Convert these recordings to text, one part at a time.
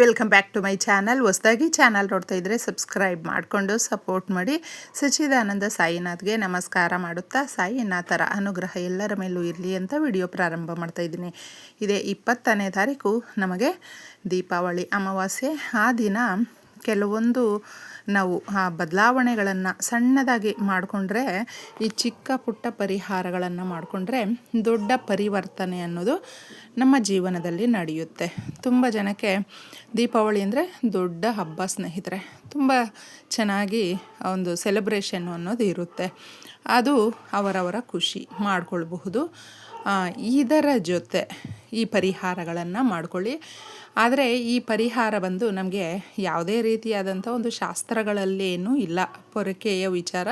Welcome back to my channel ಹೊಸದಾಗಿ channel ನೋಡ್ತಾ ಇದ್ದರೆ ಸಬ್ಸ್ಕ್ರೈಬ್ ಮಾಡಿಕೊಂಡು ಸಪೋರ್ಟ್ ಮಾಡಿ. ಸಚ್ಚಿದಾನಂದ ಸಾಯಿನಾಥ್ಗೆ ನಮಸ್ಕಾರ ಮಾಡುತ್ತಾ ಸಾಯಿನಾಥರ ಅನುಗ್ರಹ ಎಲ್ಲರ ಮೇಲೂ ಇರಲಿ ಅಂತ ವಿಡಿಯೋ ಪ್ರಾರಂಭ ಮಾಡ್ತಾ ಇದ್ದೀನಿ. ಇದೇ ಇಪ್ಪತ್ತನೇ ತಾರೀಕು ನಮಗೆ ದೀಪಾವಳಿ ಅಮಾವಾಸ್ಯೆ. ಆ ದಿನ ಕೆಲವೊಂದು ನಾವು ಆ ಬದಲಾವಣೆಗಳನ್ನು ಸಣ್ಣದಾಗಿ ಮಾಡಿಕೊಂಡ್ರೆ, ಈ ಚಿಕ್ಕ ಪುಟ್ಟ ಪರಿಹಾರಗಳನ್ನು ಮಾಡಿಕೊಂಡ್ರೆ ದೊಡ್ಡ ಪರಿವರ್ತನೆ ಅನ್ನೋದು ನಮ್ಮ ಜೀವನದಲ್ಲಿ ನಡೆಯುತ್ತೆ. ತುಂಬ ಜನಕ್ಕೆ ದೀಪಾವಳಿ ಅಂದರೆ ದೊಡ್ಡ ಹಬ್ಬ ಸ್ನೇಹಿತರೆ. ತುಂಬ ಚೆನ್ನಾಗಿ ಒಂದು ಸೆಲೆಬ್ರೇಷನ್ ಅನ್ನೋದು ಇರುತ್ತೆ. ಅದು ಅವರವರ ಖುಷಿ ಮಾಡಿಕೊಳ್ಬಹುದು. ಇದರ ಜೊತೆ ಈ ಪರಿಹಾರಗಳನ್ನು ಮಾಡ್ಕೊಳ್ಳಿ. ಆದರೆ ಈ ಪರಿಹಾರ ಬಂದು ನಮಗೆ ಯಾವುದೇ ರೀತಿಯಾದಂಥ ಒಂದು ಶಾಸ್ತ್ರಗಳಲ್ಲೇನೂ ಇಲ್ಲ. ಪೊರಕೆಯ ವಿಚಾರ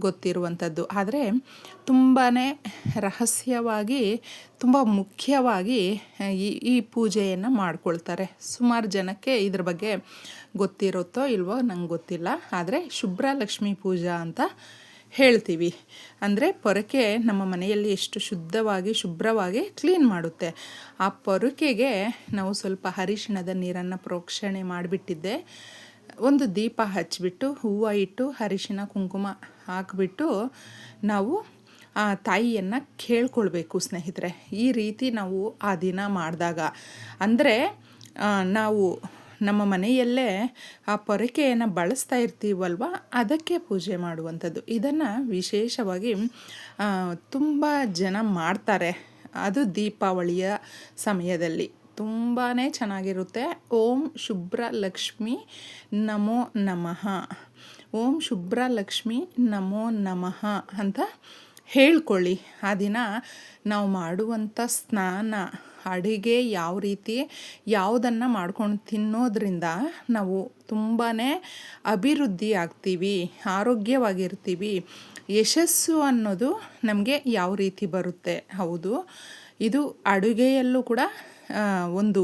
ಗೊತ್ತಿರುವಂಥದ್ದು. ಆದರೆ ತುಂಬಾ ರಹಸ್ಯವಾಗಿ, ತುಂಬ ಮುಖ್ಯವಾಗಿ ಈ ಈ ಪೂಜೆಯನ್ನು ಮಾಡ್ಕೊಳ್ತಾರೆ. ಸುಮಾರು ಜನಕ್ಕೆ ಇದ್ರ ಬಗ್ಗೆ ಗೊತ್ತಿರುತ್ತೋ ಇಲ್ವೋ ನಂಗೆ ಗೊತ್ತಿಲ್ಲ. ಆದರೆ ಶುಭ್ರಲಕ್ಷ್ಮಿ ಪೂಜಾ ಅಂತ ಹೇಳ್ತೀವಿ. ಅಂದರೆ ಪೊರಕೆ ನಮ್ಮ ಮನೆಯಲ್ಲಿ ಎಷ್ಟು ಶುದ್ಧವಾಗಿ, ಶುಭ್ರವಾಗಿ ಕ್ಲೀನ್ ಮಾಡುತ್ತೆ. ಆ ಪೊರಕೆಗೆ ನಾವು ಸ್ವಲ್ಪ ಅರಿಶಿಣದ ನೀರನ್ನು ಪ್ರೋಕ್ಷಣೆ ಮಾಡಿಬಿಟ್ಟಿದ್ದೆ. ಒಂದು ದೀಪ ಹಚ್ಚಿಬಿಟ್ಟು, ಹೂವು ಇಟ್ಟು, ಅರಿಶಿಣ, ಕುಂಕುಮ ಹಾಕಿಬಿಟ್ಟು ನಾವು ಆ ತಾಯಿಯನ್ನು ಕೇಳ್ಕೊಳ್ಬೇಕು ಸ್ನೇಹಿತರೆ. ಈ ರೀತಿ ನಾವು ಆ ದಿನ ಮಾಡಿದಾಗ. ಅಂದರೆ ನಾವು ನಮ್ಮ ಮನೆಯಲ್ಲೇ ಆ ಪೊರಕೆಯನ್ನು ಬಳಸ್ತಾ ಇರ್ತೀವಲ್ವ? ಅದಕ್ಕೆ ಪೂಜೆ ಮಾಡುವಂಥದ್ದು. ಇದನ್ನು ವಿಶೇಷವಾಗಿ ತುಂಬ ಜನ ಮಾಡ್ತಾರೆ. ಅದು ದೀಪಾವಳಿಯ ಸಮಯದಲ್ಲಿ. ತುಂಬಾ ಚೆನ್ನಾಗಿರುತ್ತೆ. ಓಂ ಶುಭ್ರ ಲಕ್ಷ್ಮಿ ನಮೋ ನಮಃ. ಓಂ ಶುಭ್ರ ಲಕ್ಷ್ಮಿ ನಮೋ ನಮಃ ಅಂತ ಹೇಳ್ಕೊಳ್ಳಿ. ಆ ದಿನ ನಾವು ಮಾಡುವಂಥ ಸ್ನಾನ. ಅಡುಗೆ ಯಾವ ರೀತಿ ಯಾವುದನ್ನು ಮಾಡ್ಕೊಂಡು ತಿನ್ನೋದ್ರಿಂದ ನಾವು ತುಂಬಾ ಅಭಿವೃದ್ಧಿ ಆಗ್ತೀವಿ, ಆರೋಗ್ಯವಾಗಿರ್ತೀವಿ. ಯಶಸ್ಸು ಅನ್ನೋದು ನಮಗೆ ಯಾವ ರೀತಿ ಬರುತ್ತೆ? ಹೌದು, ಇದು ಅಡುಗೆಯಲ್ಲೂ ಕೂಡ ಒಂದು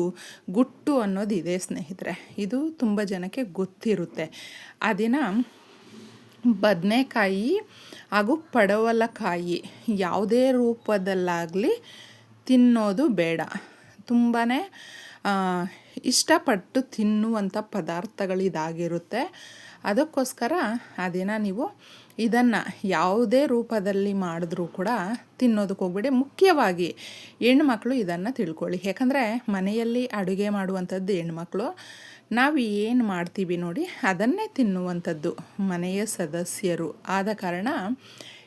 ಗುಟ್ಟು ಅನ್ನೋದಿದೆ ಸ್ನೇಹಿತರೆ. ಇದು ತುಂಬ ಜನಕ್ಕೆ ಗೊತ್ತಿರುತ್ತೆ. ಆ ದಿನ ಬದನೆಕಾಯಿ ಹಾಗೂ ಪಡವಲಕಾಯಿ ಯಾವುದೇ ರೂಪದಲ್ಲಾಗಲಿ ತಿನ್ನೋದು ಬೇಡ. ತುಂಬಾ ಇಷ್ಟಪಟ್ಟು ತಿನ್ನುವಂಥ ಪದಾರ್ಥಗಳಿದಾಗಿರುತ್ತೆ ಅದಕ್ಕೋಸ್ಕರ ಆ ನೀವು ಇದನ್ನು ಯಾವುದೇ ರೂಪದಲ್ಲಿ ಮಾಡಿದ್ರೂ ಕೂಡ ತಿನ್ನೋದಕ್ಕೆ ಹೋಗ್ಬೇಡಿ. ಮುಖ್ಯವಾಗಿ ಹೆಣ್ಮಕ್ಳು ಇದನ್ನು ತಿಳ್ಕೊಳ್ಳಿ. ಯಾಕಂದರೆ ಮನೆಯಲ್ಲಿ ಅಡುಗೆ ಮಾಡುವಂಥದ್ದು ಹೆಣ್ಮಕ್ಳು. ನಾವು ಏನು ಮಾಡ್ತೀವಿ ನೋಡಿ, ಅದನ್ನೇ ತಿನ್ನುವಂಥದ್ದು ಮನೆಯ ಸದಸ್ಯರು. ಆದ ಕಾರಣ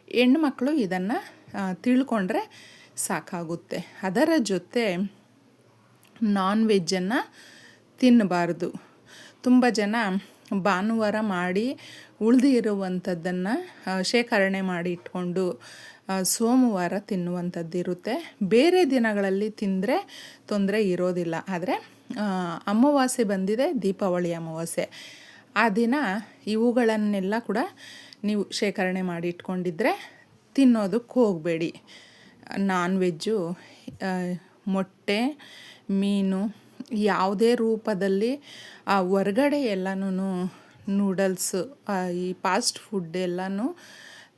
ಹೆಣ್ಮಕ್ಳು ಇದನ್ನು ತಿಳ್ಕೊಂಡ್ರೆ ಸಾಕಾಗುತ್ತೆ. ಅದರ ಜೊತೆ ನಾನ್ ವೆಜ್ಜನ್ನು ತಿನ್ನಬಾರ್ದು. ತುಂಬ ಜನ ಭಾನುವಾರ ಮಾಡಿ ಉಳಿದಿರುವಂಥದ್ದನ್ನು ಶೇಖರಣೆ ಮಾಡಿ ಇಟ್ಕೊಂಡು ಸೋಮವಾರ ತಿನ್ನುವಂಥದ್ದಿರುತ್ತೆ ಬೇರೆ ದಿನಗಳಲ್ಲಿ ತಿಂದರೆ ತೊಂದರೆ ಇರೋದಿಲ್ಲ. ಆದರೆ ಅಮಾವಾಸ್ಯೆ ಬಂದಿದೆ, ದೀಪಾವಳಿ ಅಮಾವಾಸ್ಯೆ. ಆ ದಿನ ಇವುಗಳನ್ನೆಲ್ಲ ಕೂಡ ನೀವು ಶೇಖರಣೆ ಮಾಡಿ ಇಟ್ಕೊಂಡಿದ್ರೆ ತಿನ್ನೋದಕ್ಕೆ ಹೋಗಬೇಡಿ. ನಾನ್ ವೆಜ್ಜು ಮೊಟ್ಟೆ, ಮೀನು, ಯಾವುದೇ ರೂಪದಲ್ಲಿ ಹೊರ್ಗಡೆ ಎಲ್ಲನೂ ನೂಡಲ್ಸು ಈ ಫಾಸ್ಟ್ ಫುಡ್ ಎಲ್ಲನೂ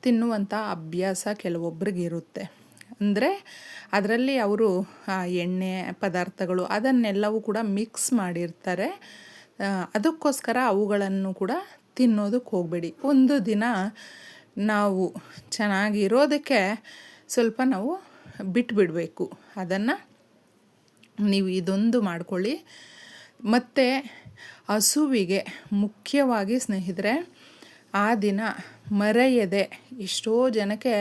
ತಿನ್ನುವಂಥ ಅಭ್ಯಾಸ ಕೆಲವೊಬ್ರಿಗಿರುತ್ತೆ. ಅಂದರೆ ಅದರಲ್ಲಿ ಅವರು ಎಣ್ಣೆ ಪದಾರ್ಥಗಳು ಅದನ್ನೆಲ್ಲವೂ ಕೂಡ ಮಿಕ್ಸ್ ಮಾಡಿರ್ತಾರೆ. ಅದಕ್ಕೋಸ್ಕರ ಅವುಗಳನ್ನು ಕೂಡ ತಿನ್ನೋದಕ್ಕೆ ಹೋಗಬೇಡಿ. ಒಂದು ದಿನ ನಾವು ಚೆನ್ನಾಗಿರೋದಕ್ಕೆ ಸ್ವಲ್ಪ ನಾವು ಬಿಟ್ಬಿಡಬೇಕು. ಅದನ್ನು ನೀವು ಇದೊಂದು ಮಾಡ್ಕೊಳ್ಳಿ. ಮತ್ತು ಹಸುವಿಗೆ ಮುಖ್ಯವಾಗಿ ಸ್ನೇಹಿತರೆ, ಆ ದಿನ ಮರೆಯದೆ ಎಷ್ಟೋ ಜನಕ್ಕೆ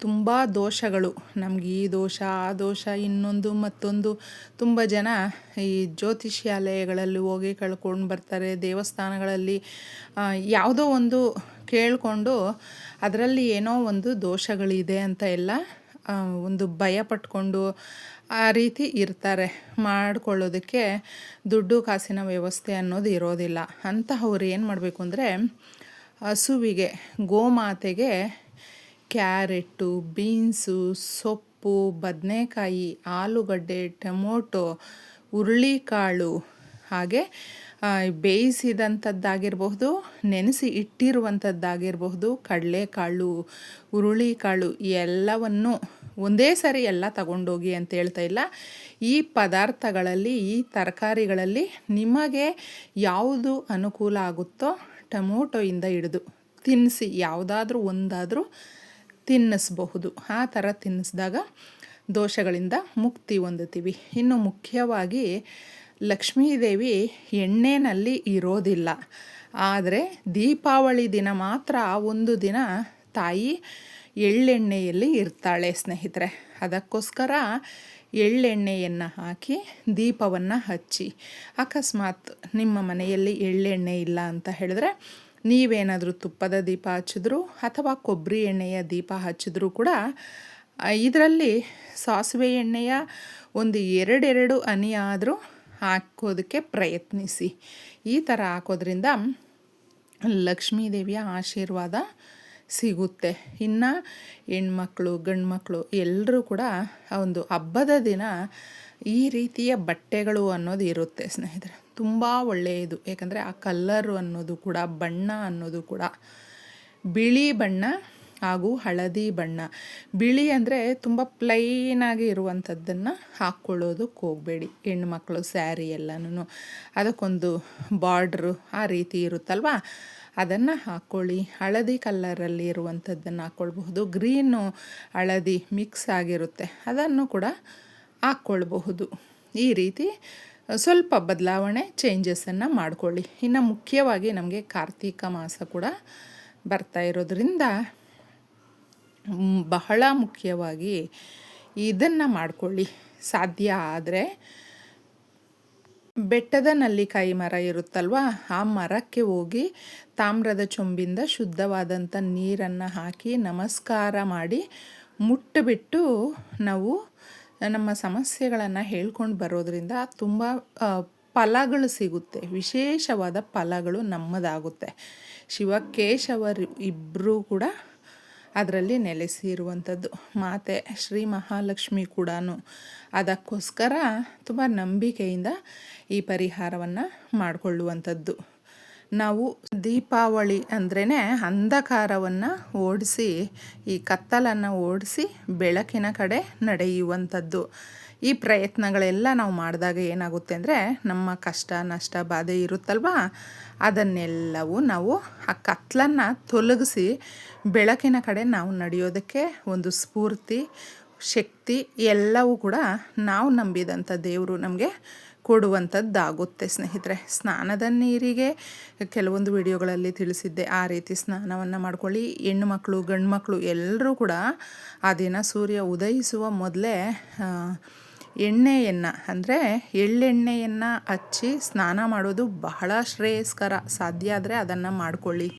ತುಂಬ ದೋಷಗಳು. ನಮ್ಗೆ ಈ ದೋಷ, ಆ ದೋಷ, ಇನ್ನೊಂದು ಮತ್ತೊಂದು. ತುಂಬ ಜನ ಈ ಜ್ಯೋತಿಷ್ಯಾಲಯಗಳಲ್ಲಿ ಹೋಗಿ ಕಳ್ಕೊಂಡು ಬರ್ತಾರೆ. ದೇವಸ್ಥಾನಗಳಲ್ಲಿ ಯಾವುದೋ ಒಂದು ಕೇಳಿಕೊಂಡು ಅದರಲ್ಲಿ ಏನೋ ಒಂದು ದೋಷಗಳಿದೆ ಅಂತ ಎಲ್ಲ ಒಂದು ಭಯ ಪಟ್ಕೊಂಡು ಆ ರೀತಿ ಇರ್ತಾರೆ. ಮಾಡಿಕೊಳ್ಳೋದಕ್ಕೆ ದುಡ್ಡು, ಕಾಸಿನ ವ್ಯವಸ್ಥೆ ಅನ್ನೋದು ಇರೋದಿಲ್ಲ. ಅಂತಹವ್ರು ಏನು ಮಾಡಬೇಕು ಅಂದರೆ, ಹಸುವಿಗೆ, ಗೋಮಾತೆಗೆ ಕ್ಯಾರೆಟು, ಬೀನ್ಸು, ಸೊಪ್ಪು, ಬದನೆಕಾಯಿ, ಆಲೂಗಡ್ಡೆ, ಟೊಮೊಟೊ, ಹುರುಳಿಕಾಳು ಹಾಗೆ ಬೇಯಿಸಿದಂಥದ್ದಾಗಿರಬಹುದು, ನೆನೆಸಿ ಇಟ್ಟಿರುವಂಥದ್ದಾಗಿರಬಹುದು, ಕಡಲೆಕಾಳು, ಹುರುಳಿಕಾಳು ಎಲ್ಲವನ್ನು ಒಂದೇ ಸರಿ ಎಲ್ಲ ತಗೊಂಡೋಗಿ ಅಂತ ಹೇಳ್ತಾ ಇಲ್ಲ. ಈ ಪದಾರ್ಥಗಳಲ್ಲಿ, ಈ ತರಕಾರಿಗಳಲ್ಲಿ ನಿಮಗೆ ಯಾವುದು ಅನುಕೂಲ ಆಗುತ್ತೋ ಟೊಮೊಟೊಯಿಂದ ಹಿಡಿದು ತಿನ್ನಿಸಿ, ಯಾವುದಾದ್ರೂ ಒಂದಾದರೂ ತಿನ್ನಿಸ್ಬಹುದು. ಆ ಥರ ತಿನ್ನಿಸಿದಾಗ ದೋಷಗಳಿಂದ ಮುಕ್ತಿ ಹೊಂದುತ್ತೀವಿ. ಇನ್ನು ಮುಖ್ಯವಾಗಿ ಲಕ್ಷ್ಮೀದೇವಿ ಎಣ್ಣೆನಲ್ಲಿ ಇರೋದಿಲ್ಲ. ಆದರೆ ದೀಪಾವಳಿ ದಿನ ಮಾತ್ರ ಒಂದು ದಿನ ತಾಯಿ ಎಳ್ಳೆಣ್ಣೆಯಲ್ಲಿ ಇರ್ತಾಳೆ ಸ್ನೇಹಿತರೆ. ಅದಕ್ಕೋಸ್ಕರ ಎಳ್ಳೆಣ್ಣೆಯನ್ನು ಹಾಕಿ ದೀಪವನ್ನು ಹಚ್ಚಿ. ಅಕಸ್ಮಾತ್ ನಿಮ್ಮ ಮನೆಯಲ್ಲಿ ಎಳ್ಳೆಣ್ಣೆ ಇಲ್ಲ ಅಂತ ಹೇಳಿದ್ರೆ ನೀವೇನಾದರೂ ತುಪ್ಪದ ದೀಪ ಹಚ್ಚಿದ್ರು ಅಥವಾ ಕೊಬ್ಬರಿ ಎಣ್ಣೆಯ ದೀಪ ಹಚ್ಚಿದ್ರೂ ಕೂಡ ಇದರಲ್ಲಿ ಸಾಸಿವೆ ಎಣ್ಣೆಯ ಒಂದು ಎರಡೆರಡು ಹನಿ ಆದರೂ ಹಾಕೋದಕ್ಕೆ ಪ್ರಯತ್ನಿಸಿ. ಈ ಥರ ಹಾಕೋದ್ರಿಂದ ಲಕ್ಷ್ಮೀದೇವಿಯ ಆಶೀರ್ವಾದ ಸಿಗುತ್ತೆ. ಇನ್ನು ಹೆಣ್ಮಕ್ಳು, ಗಂಡ್ಮಕ್ಳು ಎಲ್ಲರೂ ಕೂಡ ಒಂದು ಹಬ್ಬದ ದಿನ ಈ ರೀತಿಯ ಬಟ್ಟೆಗಳು ಅನ್ನೋದು ಇರುತ್ತೆ ಸ್ನೇಹಿತರೆ. ತುಂಬ ಒಳ್ಳೆಯದು. ಯಾಕಂದರೆ ಆ ಕಲ್ಲರು ಅನ್ನೋದು ಕೂಡ, ಬಣ್ಣ ಅನ್ನೋದು ಕೂಡ, ಬಿಳಿ ಬಣ್ಣ ಹಾಗೂ ಹಳದಿ ಬಣ್ಣ. ಬಿಳಿ ಅಂದರೆ ತುಂಬ ಪ್ಲೈನಾಗಿ ಇರುವಂಥದ್ದನ್ನು ಹಾಕ್ಕೊಳ್ಳೋದಕ್ಕೆ ಹೋಗಬೇಡಿ. ಹೆಣ್ಮಕ್ಳು ಸ್ಯಾರಿ ಎಲ್ಲನೂ ಅದಕ್ಕೊಂದು ಬಾರ್ಡ್ರು ಆ ರೀತಿ ಇರುತ್ತಲ್ವ? ಅದನ್ನು ಹಾಕ್ಕೊಳ್ಳಿ ಹಳದಿ ಕಲ್ಲರಲ್ಲಿ ಇರುವಂಥದ್ದನ್ನು ಹಾಕ್ಕೊಳ್ಬಹುದು ಗ್ರೀನು ಹಳದಿ ಮಿಕ್ಸ್ ಆಗಿರುತ್ತೆ. ಅದನ್ನು ಕೂಡ ಹಾಕ್ಕೊಳ್ಬಹುದು ಈ ರೀತಿ ಸ್ವಲ್ಪ ಬದಲಾವಣೆ ಚೇಂಜಸನ್ನು ಮಾಡ್ಕೊಳ್ಳಿ. ಇನ್ನು ಮುಖ್ಯವಾಗಿ ನಮಗೆ ಕಾರ್ತೀಕ ಮಾಸ ಕೂಡ ಬರ್ತಾ ಇರೋದ್ರಿಂದ ಬಹಳ ಮುಖ್ಯವಾಗಿ ಇದನ್ನು ಮಾಡಿಕೊಳ್ಳಿ. ಸಾಧ್ಯ ಆದರೆ ಬೆಟ್ಟದ ನಲ್ಲಿಕಾಯಿ ಮರ ಇರುತ್ತಲ್ವಾ? ಆ ಮರಕ್ಕೆ ಹೋಗಿ ತಾಮ್ರದ ಚೊಂಬಿಂದ ಶುದ್ಧವಾದಂಥ ನೀರನ್ನು ಹಾಕಿ ನಮಸ್ಕಾರ ಮಾಡಿ ಮುಟ್ಟುಬಿಟ್ಟು ನಾವು ನಮ್ಮ ಸಮಸ್ಯೆಗಳನ್ನು ಹೇಳ್ಕೊಂಡು ಬರೋದರಿಂದ ತುಂಬ ಫಲಗಳು ಸಿಗುತ್ತೆ. ವಿಶೇಷವಾದ ಫಲಗಳು ನಮ್ಮದಾಗುತ್ತೆ. ಶಿವಕೇಶವರು ಇಬ್ಬರೂ ಕೂಡ ಅದರಲ್ಲಿ ನೆಲೆಸಿರುವಂಥದ್ದು ಮಾತೆ ಶ್ರೀ ಮಹಾಲಕ್ಷ್ಮಿ ಕೂಡ ಅದಕ್ಕೋಸ್ಕರ ತುಂಬ ನಂಬಿಕೆಯಿಂದ ಈ ಪರಿಹಾರವನ್ನು ಮಾಡಿಕೊಳ್ಳುವಂಥದ್ದು. ನಾವು ದೀಪಾವಳಿ ಅಂದ್ರೇ ಅಂಧಕಾರವನ್ನು ಓಡಿಸಿ, ಈ ಕತ್ತಲನ್ನು ಓಡಿಸಿ ಬೆಳಕಿನ ಕಡೆ ನಡೆಯುವಂಥದ್ದು. ಈ ಪ್ರಯತ್ನಗಳೆಲ್ಲ ನಾವು ಮಾಡಿದಾಗ ಏನಾಗುತ್ತೆ ಅಂದರೆ ನಮ್ಮ ಕಷ್ಟ, ನಷ್ಟ, ಬಾಧೆ ಇರುತ್ತಲ್ವ? ಅದನ್ನೆಲ್ಲವೂ ನಾವು ಆ ಕತ್ಲನ್ನು ತೊಲಗಿಸಿ ಬೆಳಕಿನ ಕಡೆ ನಾವು ನಡೆಯೋದಕ್ಕೆ ಒಂದು ಸ್ಫೂರ್ತಿ, ಶಕ್ತಿ ಎಲ್ಲವೂ ಕೂಡ ನಾವು ನಂಬಿದಂಥ ದೇವರು ನಮಗೆ ಕೊಡುವಂಥದ್ದಾಗುತ್ತೆ ಸ್ನೇಹಿತರೆ. ಸ್ನಾನದ ನೀರಿಗೆ ಕೆಲವೊಂದು ವಿಡಿಯೋಗಳಲ್ಲಿ ತಿಳಿಸಿದ್ದೆ. ಆ ರೀತಿ ಸ್ನಾನವನ್ನು ಮಾಡ್ಕೊಳ್ಳಿ. ಹೆಣ್ಣು ಮಕ್ಕಳು ಗಂಡು ಮಕ್ಕಳು ಎಲ್ಲರೂ ಕೂಡ ಆ ದಿನ ಸೂರ್ಯ ಉದಯಿಸುವ ಮೊದಲೇ ಎಣ್ಣೆಯನ್ನು ಅಂದರೆ ಎಳ್ಳೆಣ್ಣೆಯನ್ನು ಹಚ್ಚಿ ಸ್ನಾನ ಮಾಡೋದು ಬಹಳ ಶ್ರೇಯಸ್ಕರ. ಸಾಧ್ಯ ಆದರೆ ಅದನ್ನು ಮಾಡಿಕೊಳ್ಳಿ.